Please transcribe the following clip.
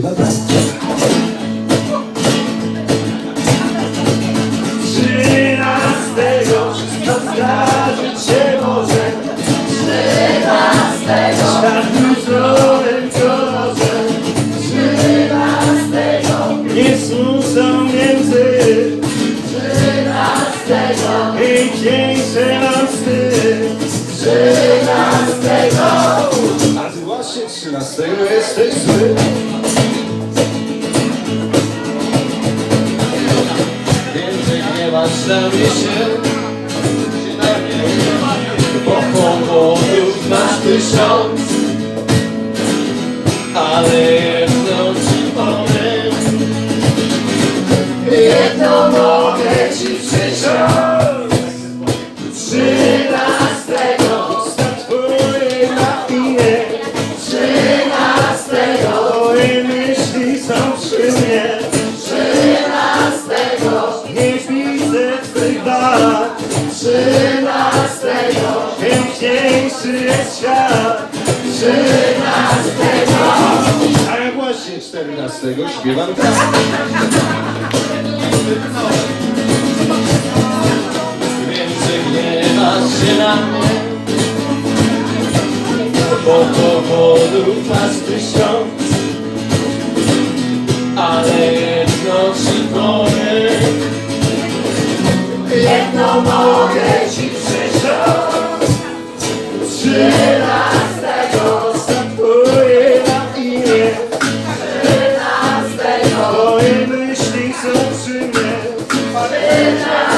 zrywa brak. Trzynastego Wszystko zdarzyć się może Trzynastego Świat różowym kolorze Trzynastego Nie smucą między Trzynastego Piękniejsze mam wstyd Trzynastego A ty właśnie 13 jesteś zły. Mnie się. Bo powodów masz tysiąc. Ale jedno ci powiem. Jedno Świat Trzynastego A ja właśnie 14 śpiewam tak. Więcej nie masz się na mnie Bo powodów masz tysiąc. Ale jedno ci powiem. Jedno mogę Trzynastego Statuję na imię Trzynastego Twoje myśli są przy mnie. Trzynastego